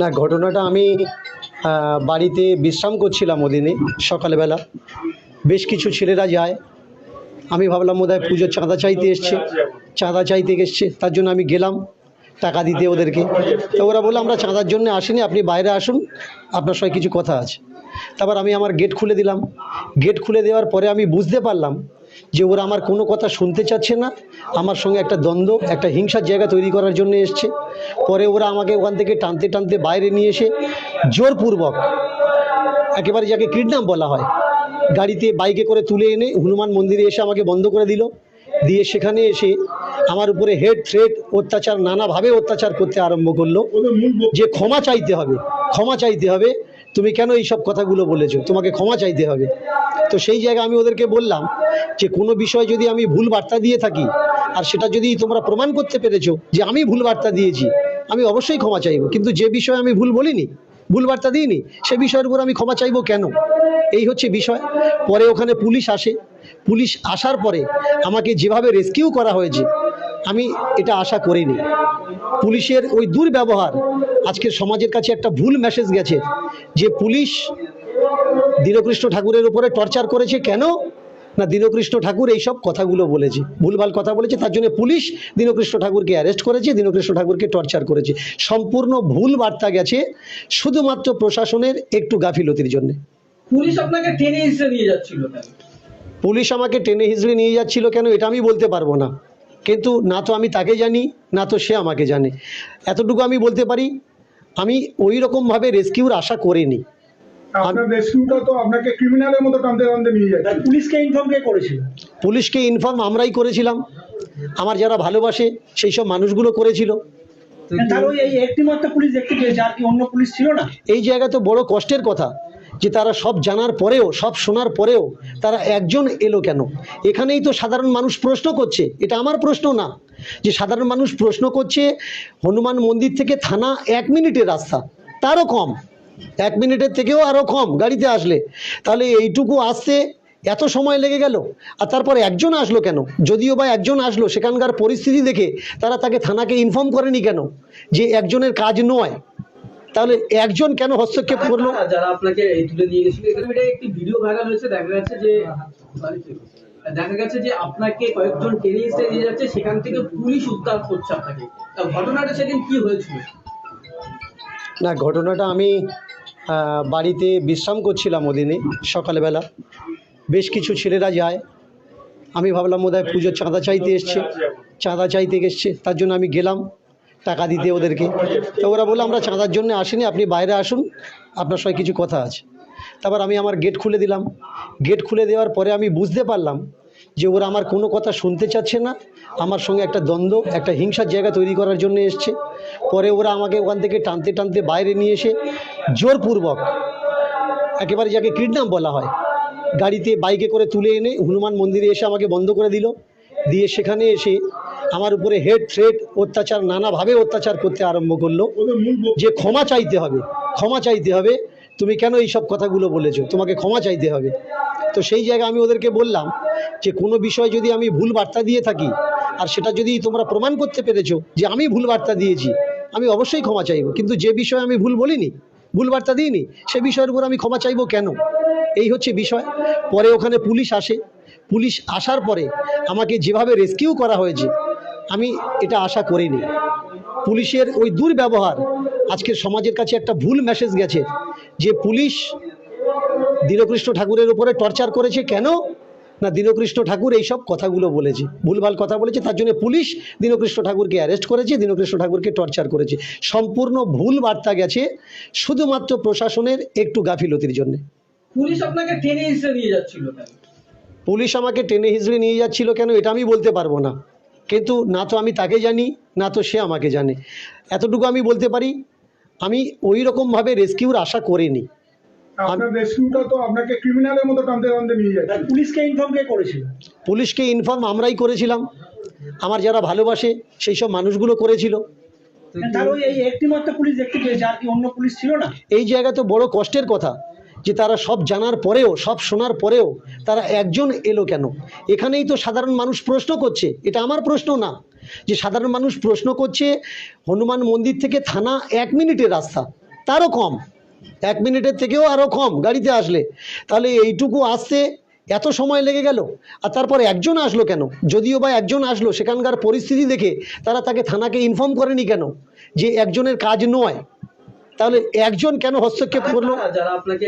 না, ঘটনাটা আমি বাড়িতে বিশ্রাম করছিলাম ওদিনে সকালবেলা। বেশ কিছু ছেলেরা যায়। আমি ভাবলাম বোধহয় পুজোর চাঁদা চাইতে এসছে। চাঁদা চাইতে এসছে, তার জন্য আমি গেলাম টাকা দিতে ওদেরকে। তো ওরা বলল, আমরা চাঁদার জন্য আসিনি, আপনি বাইরে আসুন, আপনার সঙ্গে কিছু কথা আছে। তারপর আমি আমার গেট খুলে দিলাম। গেট খুলে দেওয়ার পরে আমি বুঝতে পারলাম যে ওরা আমার কোনো কথা শুনতে চাচ্ছে না, আমার সঙ্গে একটা দ্বন্দ্ব, একটা হিংসার জায়গা তৈরি করার জন্য এসছে। পরে ওরা আমাকে ওখান থেকে টানতে টানতে বাইরে নিয়ে এসে জোরপূর্বক একেবারে যাকে কিডন্যাপ বলা হয়, গাড়িতে বাইকে করে তুলে এনে হনুমান মন্দিরে এসে আমাকে বন্ধ করে দিল। দিয়ে সেখানে এসে আমার উপরে হেড, থ্রেট, অত্যাচার, নানাভাবে অত্যাচার করতে আরম্ভ করল। যে ক্ষমা চাইতে হবে, ক্ষমা চাইতে হবে, তুমি কেন এই সব কথাগুলো বলেছ? তোমাকে ক্ষমা চাইতে হবে। তো সেই জায়গায় আমি ওদেরকে বললাম যে কোনো বিষয় যদি আমি ভুল বার্তা দিয়ে থাকি, আর সেটা যদি তোমরা প্রমাণ করতে পেরেছ যে আমি ভুল বার্তা দিয়েছি, আমি অবশ্যই ক্ষমা চাইব। কিন্তু যে বিষয়ে আমি ভুল বলিনি, ভুল বার্তা দিইনি, সে বিষয়ের উপর আমি ক্ষমা চাইব কেন? এই হচ্ছে বিষয়। পরে ওখানে পুলিশ আসে। পুলিশ আসার পরে আমাকে যেভাবে রেস্কিউ করা হয়েছে, আমি এটা আশা করিনি। পুলিশের ওই দুর্ব্যবহার, আজকের সমাজের কাছে একটা ভুল মেসেজ গেছে যে পুলিশ দীনকৃষ্ণ ঠাকুরের উপরে টর্চার করেছে কেন? না দীনকৃষ্ণ ঠাকুর এইসব কথাগুলো বলেছে। ভুলভাল কথা বলেছে তার জন্য পুলিশ দীনকৃষ্ণ ঠাকুরকে অ্যারেস্ট করেছে দীনকৃষ্ণ ঠাকুরকে টর্চার করেছে। সম্পূর্ণ ভুল বার্তা গেছে শুধুমাত্র প্রশাসনের একটু গাফিলতির জন্য। পুলিশ আপনাকে টেনে নিয়ে যাচ্ছিল পুলিশ আমাকে টেনে হিজড়ে নিয়ে যাচ্ছিল কেন এটা আমি বলতে পারব না। কিন্তু না তো আমি তাকে জানি না তো সে আমাকে জানে। এতটুকু আমি বলতে পারি আমি ওই রকমভাবে রেস্কিউর আশা করিনি। আপনার রেস্কিউটা তো আপনাকে ক্রিমিনালের মতো টানতে টানতে নিয়ে যাচ্ছে। পুলিশকে ইনফর্ম কে করেছিল? পুলিশকে ইনফর্ম আমরাই করেছিলাম। আমার যারা ভালোবাসে সেই সব মানুষগুলো করেছিল। তার ওই এই একটি মাত্র পুলিশ দেখতে পেয়েছে আর কি অন্য পুলিশ ছিল না? এই জায়গা তো বড় কষ্টের কথা যে তারা সব জানার পরেও সব শোনার পরেও তারা একজন এলো কেন? এখানেই তো সাধারণ মানুষ প্রশ্ন করছে। এটা আমার প্রশ্ন না। যে সাধারণ মানুষ প্রশ্ন করছে হনুমান মন্দির থেকে থানা এক মিনিটের রাস্তা তারও কম। এক মিনিটের থেকেও আরও কম গাড়িতে আসলে। তাহলে এইটুকু আসতে এত সময় লেগে গেল? আর তারপর একজন আসলো কেন? যদিও বা একজন আসলো সেখানকার পরিস্থিতি দেখে তারা তাকে থানাকে ইনফর্ম করেনি কেন? যে একজনের কাজ নয়। তাহলে একজন কেন হস্তক্ষেপ করল? যারা আপনাকে তুলে নিয়ে গেছিল এখানে এটা একটি ভিডিও ভাইরাল হয়েছে দেখা যাচ্ছে যে দেখা গেছে যে আপনাকে কয়েকজন টেনে এসে নিয়ে যাচ্ছে সেখান থেকে পুলিশ উদ্ধার করছে আপনাকে। ঘটনাটা সেদিন কি হয়েছিল? না ঘটনাটা আমি বাড়িতে বিশ্রাম করছিলাম ওদিনে, সকালবেলা। বেশ কিছু ছেলেরা যায়। আমি ভাবলাম, বোধহয় পুজোর চাঁদা চাইতে এসছে। চাঁদা চাইতে এসছে, তার জন্য আমি গেলাম টাকা দিতে ওদেরকে। তো ওরা বলল, আমরা চাঁদার জন্য আসিনি, আপনি বাইরে আসুন, আপনার সঙ্গে কিছু কথা আছে। তারপর আমি আমার গেট খুলে দিলাম। গেট খুলে দেওয়ার পরে আমি বুঝতে পারলাম যে ওরা আমার কোনো কথা শুনতে চাচ্ছে না, আমার সঙ্গে একটা দ্বন্দ্ব, একটা হিংসার জায়গা তৈরি করার জন্য এসছে। পরে ওরা আমাকে ওখান থেকে টানতে টানতে বাইরে নিয়ে এসে জোরপূর্বক একেবারে যাকে কিডন্যাপ বলা হয়, গাড়িতে বাইকে করে তুলে এনে হনুমান মন্দিরে এসে আমাকে বন্ধ করে দিল। দিয়ে সেখানে এসে আমার উপরে হেড থ্রেড অত্যাচার, নানাভাবে অত্যাচার করতে আরম্ভ করল। যে ক্ষমা চাইতে হবে, ক্ষমা চাইতে হবে, তুমি কেন এই সব কথাগুলো বলেছ? তোমাকে ক্ষমা চাইতে হবে। তো সেই জায়গায় আমি ওদেরকে বললাম যে কোনো বিষয় যদি আমি ভুল বার্তা দিয়ে থাকি, আর সেটা যদি তোমরা প্রমাণ করতে পেরেছ যে আমি ভুল বার্তা দিয়েছি, আমি অবশ্যই ক্ষমা চাইব। কিন্তু যে বিষয়ে আমি ভুল বলিনি, ভুল বার্তা দিইনি, সে বিষয়ের উপর আমি ক্ষমা চাইব কেন? এই হচ্ছে বিষয়। পরে ওখানে পুলিশ আসে। পুলিশ আসার পরে আমাকে যেভাবে রেস্কিউ করা হয়েছে, আমি এটা আশা করিনি। পুলিশের ওই দুর্ব্যবহার, আজকের সমাজের কাছে একটা ভুল মেসেজ গেছে যে পুলিশ দীনকৃষ্ণ ঠাকুরের উপরে টর্চার করেছে কেন? না দীনকৃষ্ণ ঠাকুর এইসব কথাগুলো বলেছে। ভুলভাল কথা বলেছে তার জন্য পুলিশ দীনকৃষ্ণ ঠাকুরকে অ্যারেস্ট করেছে দীনকৃষ্ণ ঠাকুরকে টর্চার করেছে। সম্পূর্ণ ভুল বার্তা গেছে শুধুমাত্র প্রশাসনের একটু গাফিলতির জন্য। পুলিশ আপনাকে টেনে এসে নিয়ে যাচ্ছিল পুলিশ আমাকে টেনে হিজড়ে নিয়ে যাচ্ছিল কেন এটা আমি বলতে পারব না। কিন্তু না তো আমি তাকে জানি না তো সে আমাকে জানে। এতটুকু আমি বলতে পারি আমি ওই রকমভাবে রেস্কিউর আশা করিনি। আপনার রেস্কিউটা তো আপনাকে ক্রিমিনালের মতো টানতে টানতে নিয়ে যাচ্ছে। পুলিশকে ইনফর্ম কে করেছিল? পুলিশকে ইনফর্ম আমরাই করেছিলাম। আমার যারা ভালোবাসে সেই সব মানুষগুলো করেছিল। এই জায়গা তো বড় কষ্টের কথা যে তারা সব জানার পরেও সব শোনার পরেও তারা একজন এলো কেন? এখানেই তো সাধারণ মানুষ প্রশ্ন করছে। এটা আমার প্রশ্ন না। যে সাধারণ মানুষ প্রশ্ন করছে হনুমান মন্দির থেকে থানা এক মিনিটের রাস্তা তারও কম। এক মিনিটের থেকেও আরও কম গাড়িতে আসলে। তাহলে এইটুকু আসতে এত সময় লেগে গেল? আর তারপর একজন আসলো কেন? যদিও বা একজন আসলো, সেখানকার পরিস্থিতি দেখে তারা তাকে থানাকে ইনফর্ম করেনি কেন? যে একজনের কাজ নয়। তাহলে একজন কেন হস্তক্ষেপ করল? যারা আপনাকে